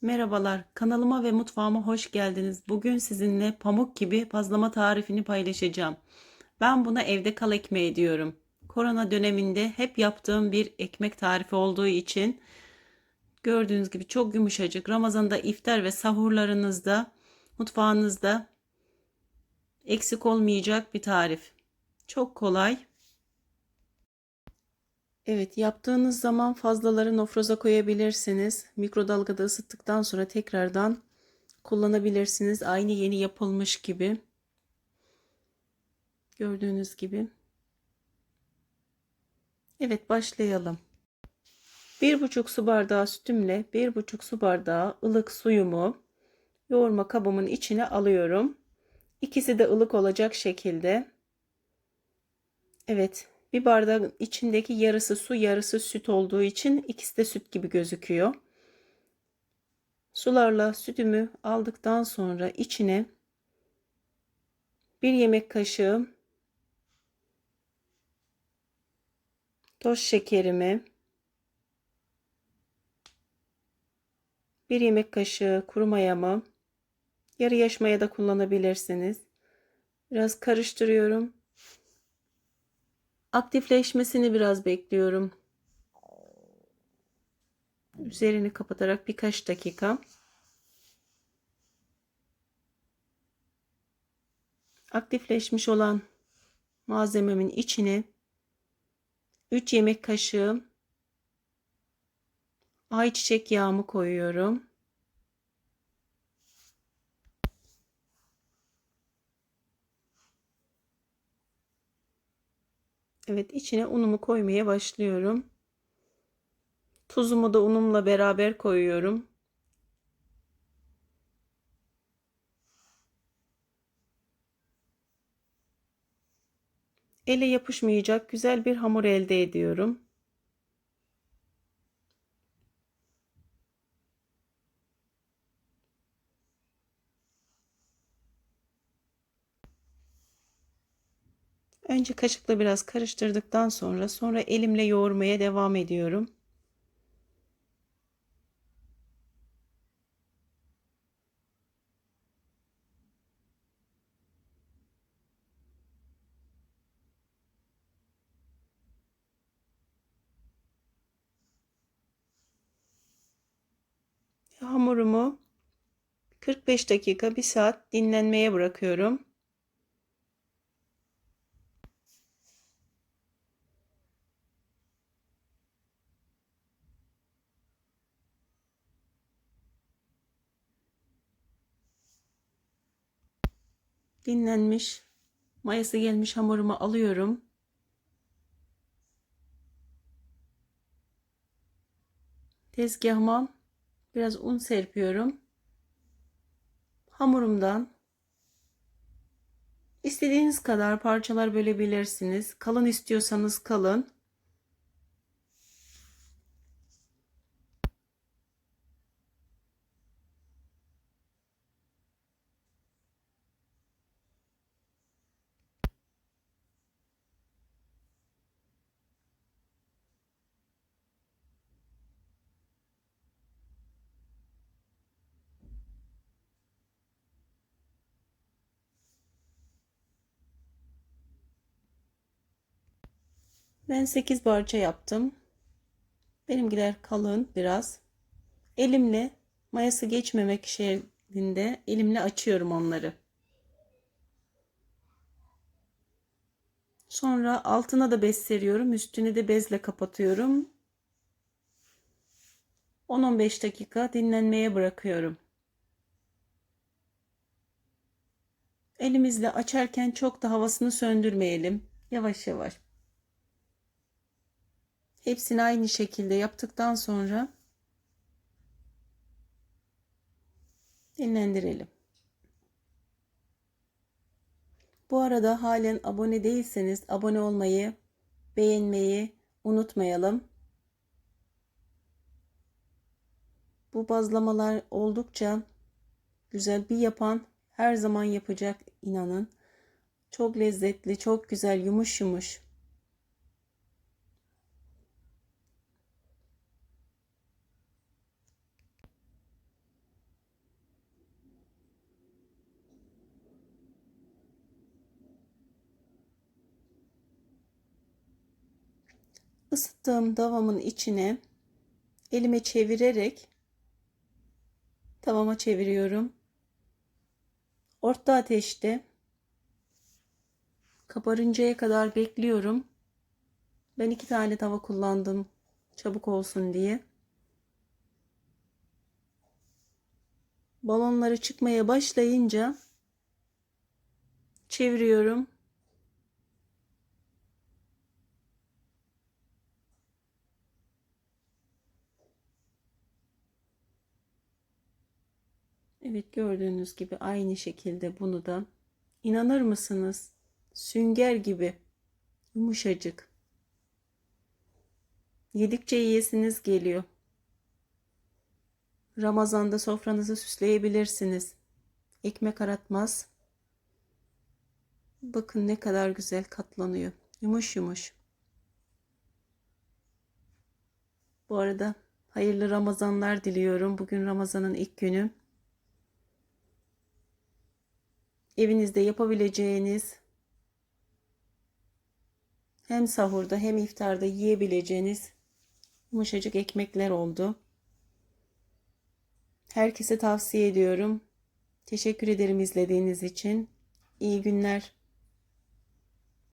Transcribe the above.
Merhabalar, kanalıma ve mutfağıma hoş geldiniz. Bugün sizinle pamuk gibi pazlama tarifini paylaşacağım. Ben buna evde kal ekmeği diyorum. Korona döneminde hep yaptığım bir ekmek tarifi olduğu için gördüğünüz gibi çok yumuşacık. Ramazan'da iftar ve sahurlarınızda mutfağınızda eksik olmayacak bir tarif. Çok kolay. Evet yaptığınız zaman fazlaları nofroza koyabilirsiniz. Mikrodalgada ısıttıktan sonra tekrardan kullanabilirsiniz. Aynı yeni yapılmış gibi. Gördüğünüz gibi. Evet başlayalım. 1,5 su bardağı sütümle 1,5 su bardağı ılık suyumu yoğurma kabımın içine alıyorum. İkisi de ılık olacak şekilde. Evet bir bardağın içindeki yarısı su yarısı süt olduğu için ikisi de süt gibi gözüküyor. Sularla sütümü aldıktan sonra içine bir yemek kaşığı toz şekerimi bir yemek kaşığı kuru mayamı yarı yaş maya da kullanabilirsiniz. Biraz karıştırıyorum. Aktifleşmesini biraz bekliyorum. Üzerini kapatarak birkaç dakika. Aktifleşmiş olan malzememin içine 3 yemek kaşığı ayçiçek yağımı koyuyorum. Evet içine unumu koymaya başlıyorum. Tuzumu da unumla beraber koyuyorum. Ele yapışmayacak güzel bir hamur elde ediyorum. Önce kaşıkla biraz karıştırdıktan sonra sonra elimle yoğurmaya devam ediyorum. Hamurumu 45 dakika 1 saat dinlenmeye bırakıyorum. Dinlenmiş mayası gelmiş hamurumu alıyorum. Tezgahıma biraz un serpiyorum. Hamurumdan istediğiniz kadar parçalar bölebilirsiniz. Kalın istiyorsanız kalın. Ben 8 parça yaptım. Benimkiler kalın biraz. Elimle mayası geçmemek şeklinde elimle açıyorum onları. Sonra altına da bez seriyorum. Üstüne de bezle kapatıyorum. 10-15 dakika dinlenmeye bırakıyorum. Elimizle açarken çok da havasını söndürmeyelim. Yavaş yavaş. Hepsini aynı şekilde yaptıktan sonra dinlendirelim. Bu arada halen abone değilseniz abone olmayı, beğenmeyi unutmayalım. Bu bazlamalar oldukça güzel bir yapan her zaman yapacak inanın. Çok lezzetli, çok güzel, yumuş yumuş. Isıttığım tavamın içine elime çevirerek tavama çeviriyorum. Orta ateşte kabarıncaya kadar bekliyorum. Ben iki tane tava kullandım çabuk olsun diye. Balonları çıkmaya başlayınca çeviriyorum. Evet gördüğünüz gibi aynı şekilde bunu da inanır mısınız? Sünger gibi yumuşacık. Yedikçe yiyesiniz geliyor. Ramazanda sofranızı süsleyebilirsiniz. Ekmek aratmaz. Bakın ne kadar güzel katlanıyor. Yumuş yumuş. Bu arada hayırlı Ramazanlar diliyorum. Bugün Ramazan'ın ilk günü. Evinizde yapabileceğiniz hem sahurda hem iftarda yiyebileceğiniz yumuşacık ekmekler oldu. Herkese tavsiye ediyorum. Teşekkür ederim izlediğiniz için. İyi günler.